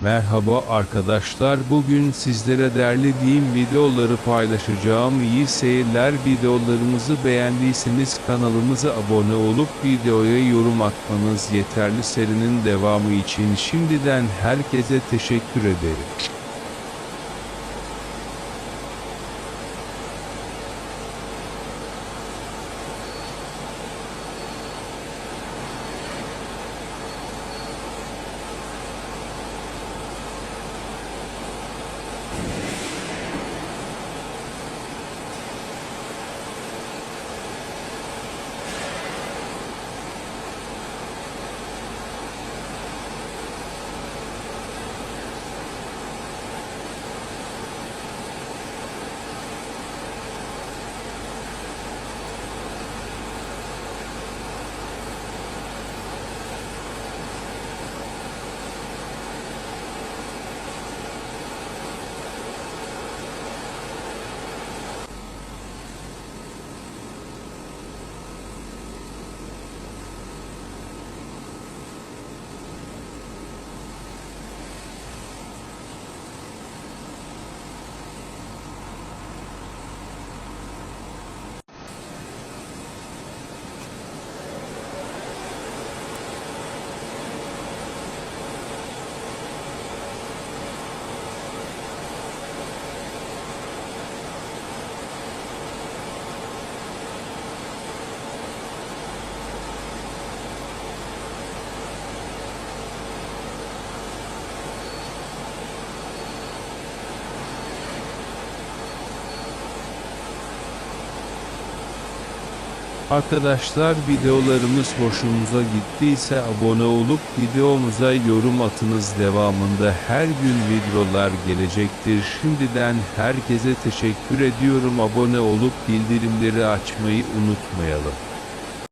Merhaba arkadaşlar bugün sizlere derlediğim videoları paylaşacağım iyi seyirler videolarımızı beğendiyseniz kanalımıza abone olup videoya yorum atmanız yeterli serinin devamı için şimdiden herkese teşekkür ederim. Arkadaşlar videolarımız hoşunuza gittiyse abone olup videomuza yorum atınız devamında her gün videolar gelecektir. Şimdiden herkese teşekkür ediyorum abone olup bildirimleri açmayı unutmayalım.